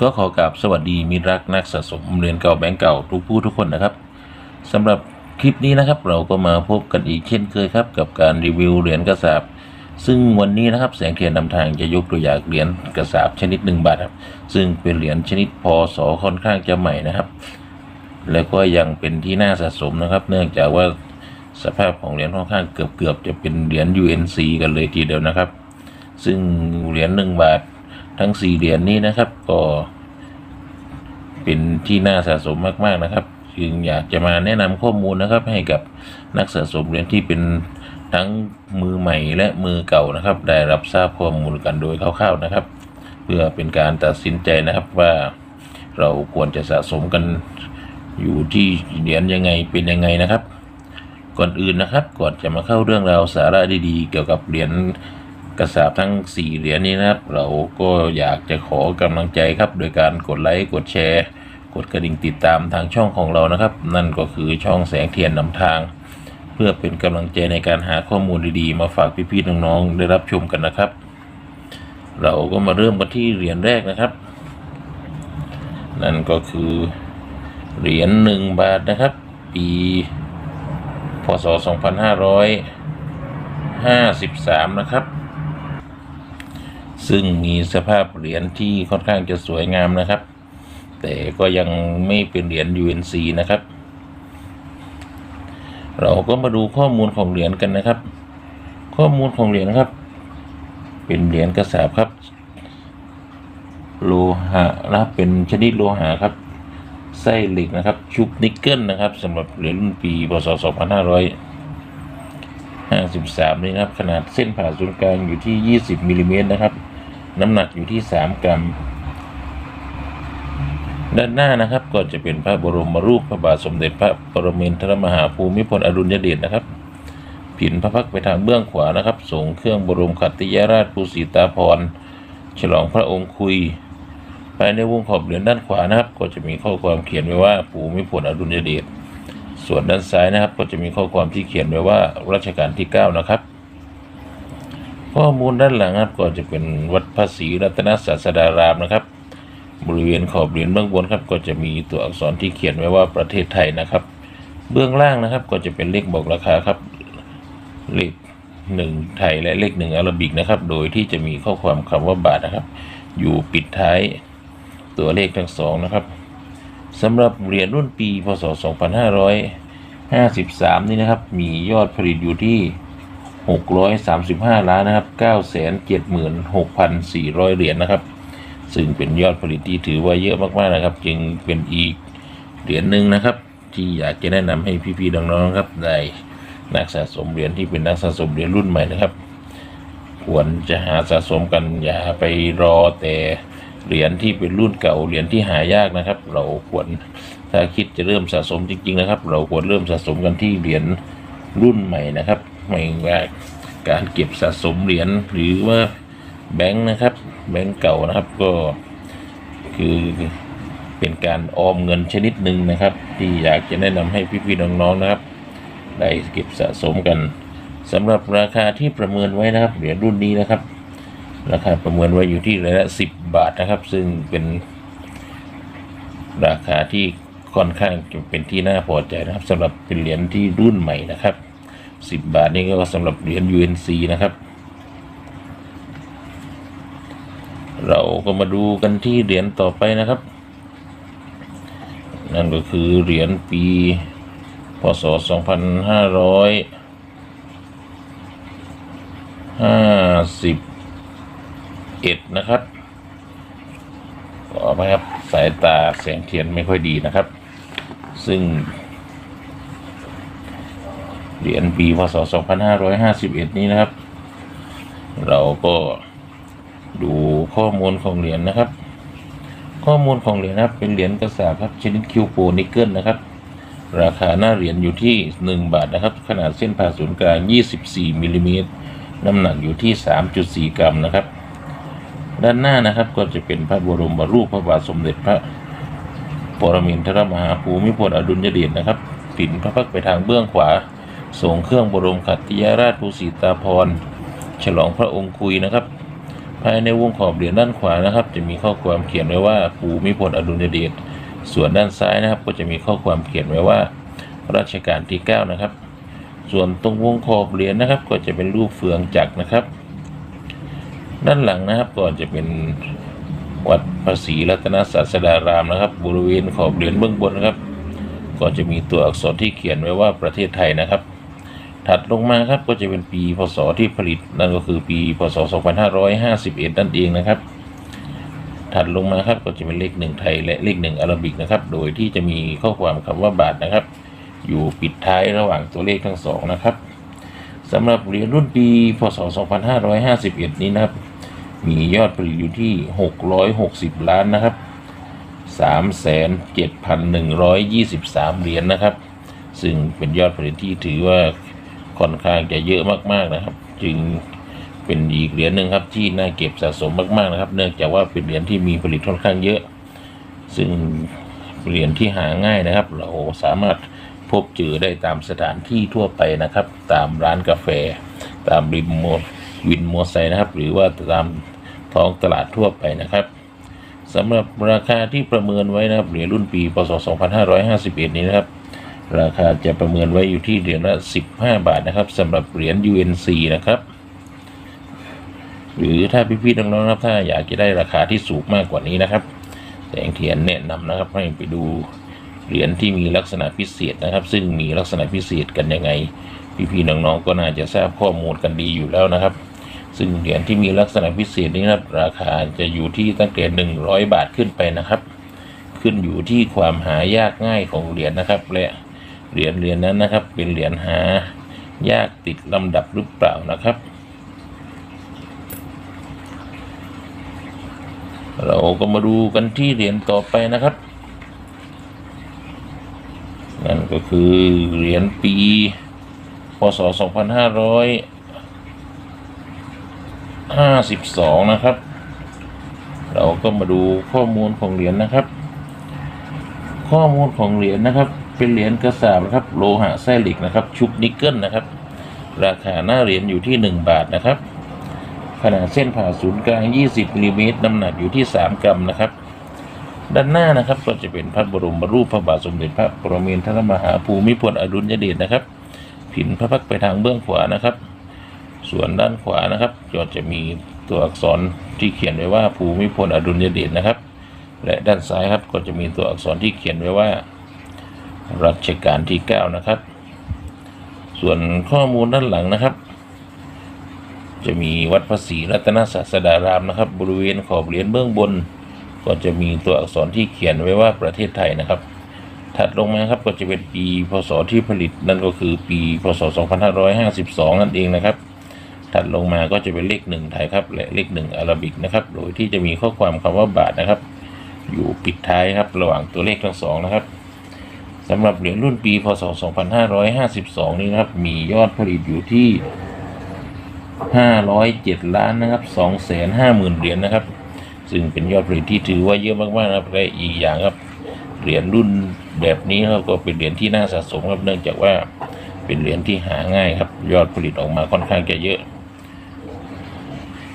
ก็ขอกราบสวัสดีมิรักนักสะสมเหรียญเก่าแบงก์เก่าทุกผู้ทุกคนนะครับสำหรับคลิปนี้นะครับ เราก็มาพบกันอีกเช่นเคยครับ กับการรีวิวเหรียญกระสาบซึ่งวันนี้นะครับแสงเทียนนำทางจะยกตัวอย่างเหรียญกระสาบชนิดหนึ่งบาทครับ ซึ่งเป็นเหรียญชนิดพศค่อนข้างจะใหม่นะครับ แล้วก็ยังเป็นที่น่าสะสมนะครับ เนื่องจากว่าสภาพของเหรียญค่อนข้างเกือบเกือบๆจะเป็นเหรียญ UNC กันเลยทีเดียวนะครับ ซึ่งเหรียญหนึ่งบาท ทั้งสี่เหรียญนี้นะครับ ก็เป็นที่น่าสะสมมาก ๆนะครับจึงอยากจะมาแนะนำข้อมูลนะครับ ให้กับนักสะสมเหรียญที่เป็นทั้งมือใหม่และมือเก่านะครับ ได้รับทราบข้อมูลกันโดยคร่าวๆนะครับ เพื่อเป็นการตัดสินใจนะครับว่าเราควรจะสะสมกันอยู่ที่เหรียญยังไงเป็นยังไงนะครับ ก่อนอื่นนะครับก่อนจะมาเข้าเรื่องราวสาระดีๆ เกี่ยวกับเหรียญ กระสาบทั้ง 4 เหรียญนี้นะครับ เราก็อยากจะขอกำลังใจครับ โดยการกดไลค์กดแชร์ กดกระดิ่งติดตามทางช่องของเรานะครับ นั่นก็คือช่องแสงเทียนนำทาง เพื่อเป็นกำลังใจในการหาข้อมูลดีๆ มาฝากพี่ๆน้องๆได้รับชมกันนะครับ เราก็มาเริ่มกันที่เหรียญแรกนะครับ นั่นก็คือเหรียญหนึ่งบาทนะครับ ปีพศ 2553 นะครับ ซึ่งมีสภาพเหรียญที่ค่อนข้างจะสวยงามนะครับ แต่ก็ยังไม่เป็นเหรียญ UNC นะครับ เราก็มาดูข้อมูลของเหรียญกันนะครับ ข้อมูลของเหรียญครับ เป็นเหรียญกระสาบครับ โลหะนะครับเป็นชนิดโลหะครับไส้เหล็กนะครับ ชุบนิกเกิลนะครับสำหรับเหรียญรุ่นปีพศ2553 นี่นะครับ ขนาดเส้นผ่าศูนย์กลางอยู่ที่ 20มิลลิเมตรนะครับ น้ำหนักอยู่ที่ 3 กรัม ด้านหน้านะครับก็จะเป็นพระบรมรูปพระบาทสมเด็จพระปรมินทรมหาภูมิพลอดุลยเดชนะครับ ผินพระพักตร์ไปทางเบื้องขวานะครับส่งเครื่องบรมขัตติยราชภูสีตาพรฉลองพระองค์คุยภายในวงขอบเหรียญด้านขวานะครับ ก็จะมีข้อความเขียนไว้ว่าภูมิพลอดุลยเดชส่วนด้านซ้ายนะครับ ก็จะมีข้อความที่เขียนไว้ว่ารัชกาลที่ 9 นะครับ ข้อมูลด้านหลังครับก็จะเป็นวัดพระศรีรัตนศาสดารามนะครับ บริเวณขอบเหรียญเบื้องบนครับ ก็จะมีตัวอักษรที่เขียนไว้ว่าประเทศไทยนะครับ เบื้องล่างนะครับ ก็จะเป็นเลขบอกราคาครับเลขหนึ่งไทยและเลขหนึ่งอารบิกนะครับ โดยที่จะมีข้อความคำว่าบาทนะครับ อยู่ปิดท้ายตัวเลขทั้งสองนะครับสำหรับเหรียญรุ่นปีพศ 2553 นี่นะครับ มียอดผลิตอยู่ที่ 635 ล้านนะครับ 976,400 เหรียญนะครับ ซึ่งเป็นยอดผลิตที่ถือว่าเยอะมากๆนะครับ จึงเป็นอีกเหรียญหนึ่งนะครับ ที่อยากจะแนะนำให้พี่ๆน้องๆครับได้นักสะสมเหรียญที่เป็นนักสะสมเหรียญรุ่นใหม่นะครับ ควรจะหาสะสมกันอย่าไปรอแต่เหรียญที่เป็นรุ่นเก่าเหรียญที่หายากนะครับ เราควรถ้าคิดจะเริ่มสะสมจริง ๆ นะครับ เราควรเริ่มสะสมกันที่เหรียญรุ่นใหม่นะครับ ไม่ว่าการเก็บสะสมเหรียญหรือว่าแบงค์นะครับ แบงค์เก่านะครับก็คือเป็นการออมเงินชนิดหนึ่งนะครับ ที่อยากจะแนะนำให้พี่ๆน้องๆนะครับได้เก็บสะสมกันสำหรับราคาที่ประเมินไว้นะครับเหรียญรุ่นนี้นะครับ ราคาประเมินไว้อยู่ที่หรียะสิบบาทนะครับ ซึ่งเป็นราคาที่ค่อนข้างจะเป็นที่น่าพอใจนะครับสำหรับเป็นเหรียญที่รุ่นใหม่นะครับ สิบบาทนี่ก็สำหรับเหรียญ UNC นะครับ เราก็มาดูกันที่เหรียญต่อไปนะครับ นั่นก็คือเหรียญปีพศ2551นะครับขอไปครับสายตาแสงเทียนไม่ค่อยดีนะครับ ซึ่ง เหรียญปีพศ 2551 นี้นะครับ เราก็ดูข้อมูลของเหรียญนะครับ ข้อมูลของเหรียญนะครับ เป็นเหรียญกระสาบครับชนิดคิวโปนิกเกิลนะครับ ราคาหน้าเหรียญอยู่ที่ 1 บาทนะครับ ขนาดเส้นผ่าศูนย์กลาง 24มิลลิเมตรน้ำหนักอยู่ที่ 3.4 กรัมนะครับ ด้านหน้านะครับก็จะเป็นพระบรมรูปพระบาทสมเด็จพระปรมินทรมหาภูมิพลอดุลยเดชนะครับผินพระพักไปทางเบื้องขวา ส่งเครื่องบรมขัตติยราชภูสีตาพร ฉลองพระองค์คุยนะครับ ภายในวงขอบเหรียญด้านขวานะครับ จะมีข้อความเขียนไว้ว่าภูมิพลอดุลยเดชส่วนด้านซ้ายนะครับ ก็จะมีข้อความเขียนไว้ว่ารัชกาลที่ 9 นะครับ ส่วนตรงวงขอบเหรียญนะครับ ก็จะเป็นรูปเฟืองจักรนะครับ ด้านหลังนะครับก็จะเป็นวัดภาษีรัตนศาสดารามนะครับ บริเวณขอบเหรียญเบื้องบนนะครับ ก็จะมีตัวอักษรที่เขียนไว้ว่าประเทศไทยนะครับ ถัดลงมาครับก็จะเป็นปีพศที่ผลิตนั่นก็คือปีพศ 2551 นั่นเองนะครับ ถัดลงมาครับก็จะเป็นเลขหนึ่งไทยและเลขหนึ่งอาราบิกนะครับ โดยที่จะมีข้อความคำว่าบาทนะครับ อยู่ปิดท้ายระหว่างตัวเลขทั้งสองนะครับสำหรับเหรียญรุ่นปีพศ 2551 นี้นะครับ มียอดผลิตอยู่ที่ 660 ล้านนะครับ 3,71,123 เหรียญนะครับ ซึ่งเป็นยอดผลิตที่ถือว่า ค่อนข้างจะเยอะมากๆนะครับ จึงเป็นอีกเหรียญหนึ่งครับที่น่าเก็บสะสมมากๆนะครับ เนื่องจากว่าเป็นเหรียญที่มีผลิตค่อนข้างเยอะ ซึ่งเหรียญที่หาง่ายนะครับ เราสามารถพบเจอได้ตามสถานที่ทั่วไปนะครับ ตามร้านกาแฟ ตามริมมวินมอไซค์นะครับ หรือว่าตามท้องตลาดทั่วไปนะครับสำหรับราคาที่ประเมินไว้นะครับเหรียญรุ่นปีพศ 2551 นี้นะครับ ราคาจะประเมินไว้อยู่ที่เหรียญละ 15 บาทนะครับสำหรับเหรียญ UNC นะครับ หรือถ้าพี่ๆน้องๆนะครับถ้าอยากจะได้ราคาที่สูงมากกว่านี้นะครับ แสงเทียนแนะนำนะครับให้ไปดูเหรียญที่มีลักษณะพิเศษนะครับ ซึ่งมีลักษณะพิเศษกันยังไง พี่ๆน้องๆก็น่าจะทราบข้อมูลกันดีอยู่แล้วนะครับ ซึ่งเหรียญที่มีลักษณะพิเศษนี้นะครับราคาจะอยู่ที่ตั้งแต่100 บาทขึ้นไปนะครับ ขึ้นอยู่ที่ความหายากง่ายของเหรียญนะครับและ เหรียญเหรียญนั้นนะครับ เป็นเหรียญหายากติดลำดับหรือเปล่านะครับ เราก็มาดูกันที่เหรียญต่อไปนะครับ นั่นก็คือเหรียญปีพศ 2552 นะครับ เราก็มาดูข้อมูลของเหรียญนะครับ ข้อมูลของเหรียญนะครับ เป็นเหรียญกระสาบนะครับ โลหะไส้เหล็กนะครับ ชุบนิกเกิลนะครับ ราคาหน้าเหรียญอยู่ที่ 1 บาทนะครับ ขนาดเส้นผ่าศูนย์กลาง 20มิลลิเมตรน้ำหนักอยู่ที่ 3 กรัมนะครับ ด้านหน้านะครับก็จะเป็นพระบรมรูปพระบาทสมเด็จพระปรมินทรมหาภูมิพลอดุลยเดชนะครับ ผินพระพักตร์ไปทางเบื้องขวานะครับ ส่วนด้านขวานะครับก็จะมีตัวอักษรที่เขียนไว้ว่าภูมิพลอดุลยเดชนะครับ และด้านซ้ายครับก็จะมีตัวอักษรที่เขียนไว้ว่า รัชกาลที่ 9 นะครับ ส่วนข้อมูลด้านหลังนะครับ จะมีวัดพระศรีรัตนศาสดารามนะครับ บริเวณขอบเหรียญเบื้องบน ก็จะมีตัวอักษรที่เขียนไว้ว่าประเทศไทยนะครับ ถัดลงมาครับก็จะเป็นปีพศที่ผลิตนั่นก็คือปีพศ 2552 นั่นเองนะครับ ถัดลงมาก็จะเป็นเลขหนึ่งไทยครับและเลขหนึ่งอาราบิกนะครับ โดยที่จะมีข้อความคำว่าบาทนะครับ อยู่ปิดท้ายครับระหว่างตัวเลขทั้งสองนะครับ สำหรับเหรียญรุ่นปีพศ 2552 นี้นะครับ มียอดผลิตอยู่ที่ 507 ล้านนะครับ 250,000 เหรียญนะครับ ซึ่งเป็นยอดผลิตที่ถือว่าเยอะมากๆนะครับและอีกอย่างครับเหรียญรุ่นแบบนี้ครับก็เป็นเหรียญที่น่าสะสมครับเนื่องจากว่าเป็นเหรียญที่หาง่ายครับ ยอดผลิตออกมาค่อนข้างจะเยอะ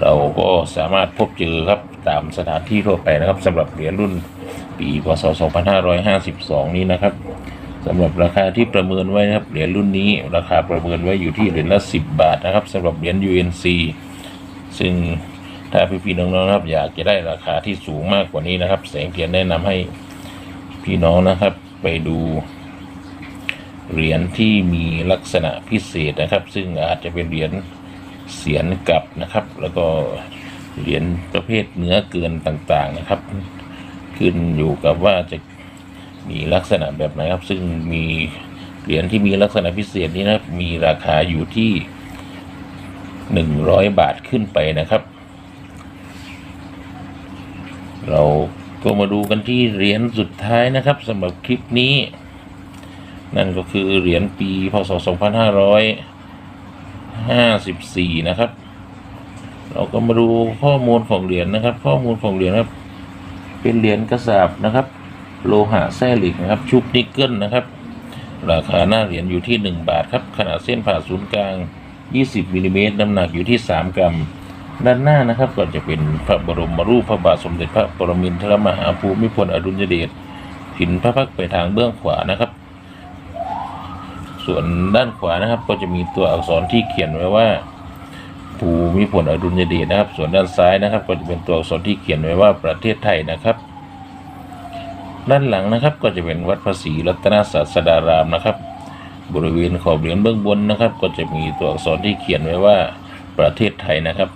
เราก็สามารถพบเจอครับตามสถานที่ทั่วไปนะครับสำหรับเหรียญรุ่น ปีพศ 2552 นี้นะครับสำหรับราคาที่ประเมินไว้นะครับเหรียญรุ่นนี้ราคาประเมินไว้อยู่ที่เหรียญละ 10 บาทนะครับสำหรับเหรียญ UNC ซึ่งถ้าพี่ๆน้องๆนะครับ อยากจะได้ราคาที่สูงมากกว่านี้นะครับ แสงเทียนแนะนำให้พี่น้องนะครับไปดูเหรียญที่มีลักษณะพิเศษนะครับ ซึ่งอาจจะเป็นเหรียญเสียนกลับนะครับ แล้วก็เหรียญประเภทเนื้อเกินต่างๆนะครับ ขึ้นอยู่กับว่าจะมีลักษณะแบบไหนครับ ซึ่งมีเหรียญที่มีลักษณะพิเศษนี้นะมีราคาอยู่ที่หนึ่งร้อยบาทขึ้นไปนะครับ เราก็มาดูกันที่เหรียญสุดท้ายนะครับสำหรับคลิปนี้ นั่นก็คือเหรียญปีพศ 2554 นะครับ เราก็มาดูข้อมูลของเหรียญนะครับ ข้อมูลของเหรียญครับ เป็นเหรียญกระสาบนะครับ โลหะแส้เหล็กนะครับ ชุบนิกเกิลนะครับ ราคาหน้าเหรียญอยู่ที่ 1 บาทครับ ขนาดเส้นผ่าศูนย์กลาง 20มิลลิเมตรน้ำหนักอยู่ที่ 3 กรัม ด้านหน้านะครับก็จะเป็นพระบรมรูปพระบาทสมเด็จพระปรมินทรมหาภูมิพลอดุลยเดชผินพระพักตร์ไปทางเบื้องขวานะครับ ส่วนด้านขวานะครับก็จะมีตัวอักษรที่เขียนไว้ว่า ภูมิพลอดุลยเดชนะครับ ส่วนด้านซ้ายนะครับ ก็จะเป็นตัวอักษรที่เขียนไว้ว่าประเทศไทยนะครับ ด้านหลังนะครับก็จะเป็นวัดพระศรีรัตนศาสดารามนะครับ บริเวณขอบเหรียญเบื้องบนนะครับ ก็จะมีตัวอักษรที่เขียนไว้ว่าประเทศไทยนะครับ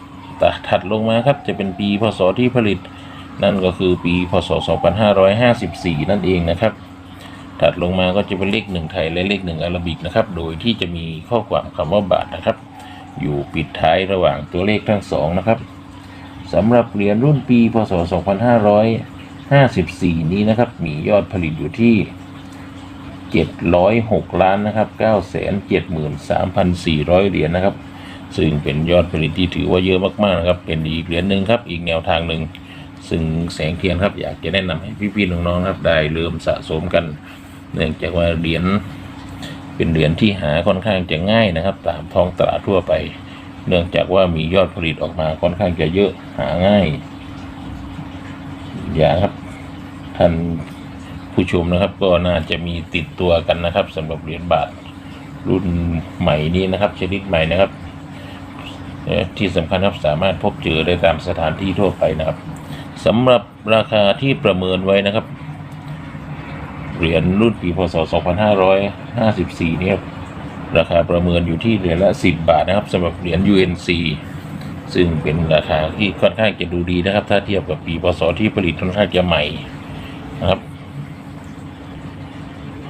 ถัดลงมาครับจะเป็นปีพศที่ผลิต นั่นก็คือปีพศ 2554 นั่นเองนะครับถัดลงมาก็จะเป็นเลขหนึ่งไทยและเลขหนึ่งอาราบิกนะครับ โดยที่จะมีข้อความคำว่าบาทนะครับ อยู่ปิดท้ายระหว่างตัวเลขทั้งสองนะครับสำหรับเหรียญรุ่นปีพศ 2554 นี้นะครับ มียอดผลิตอยู่ที่ 706 ล้านนะครับ 973,400 เหรียญนะครับ ซึ่งเป็นยอดผลิตที่ถือว่าเยอะมากๆนะครับ เป็นอีกเหรียญหนึ่งครับ อีกแนวทางหนึ่ง ซึ่งแสงเทียนครับ อยากจะแนะนำให้พี่ๆน้องๆนะครับ ได้เริ่มสะสมกัน เนื่องจากว่าเหรียญ เป็นเหรียญที่หาค่อนข้างจะง่ายนะครับ ตามท้องตลาดทั่วไป เนื่องจากว่ามียอดผลิตออกมาค่อนข้างจะเยอะหาง่าย อย่าครับท่านผู้ชมนะครับก็น่าจะมีติดตัวกันนะครับสำหรับเหรียญบาทรุ่นใหม่นี้นะครับ ชนิดใหม่นะครับ ที่สำคัญครับสามารถพบเจอได้ตามสถานที่ทั่วไปนะครับสำหรับราคาที่ประเมินไว้นะครับ เหรียญรุ่นปีพศ 2554 เนี่ยครับราคาประเมินอยู่ที่เหรียญละ 10 บาทนะครับสำหรับเหรียญ UNC ซึ่งเป็นราคาที่ค่อนข้างจะดูดีนะครับ ถ้าเทียบกับปีพศที่ผลิตค่อนข้างจะใหม่นะครับ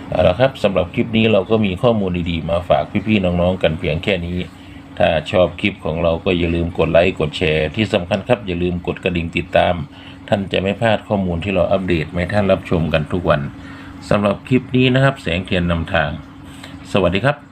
เอาละครับสำหรับคลิปนี้เราก็มีข้อมูลดีๆ มาฝากพี่ๆน้องๆกันเพียงแค่นี้ ถ้าชอบคลิปของเราก็อย่าลืมกดไลค์กดแชร์ ที่สำคัญครับอย่าลืมกดกระดิ่งติดตาม ท่านจะไม่พลาดข้อมูลที่เราอัปเดตให้ท่านรับชมกันทุกวัน สำหรับคลิปนี้นะครับ แสงเทียนนำทาง สวัสดีครับ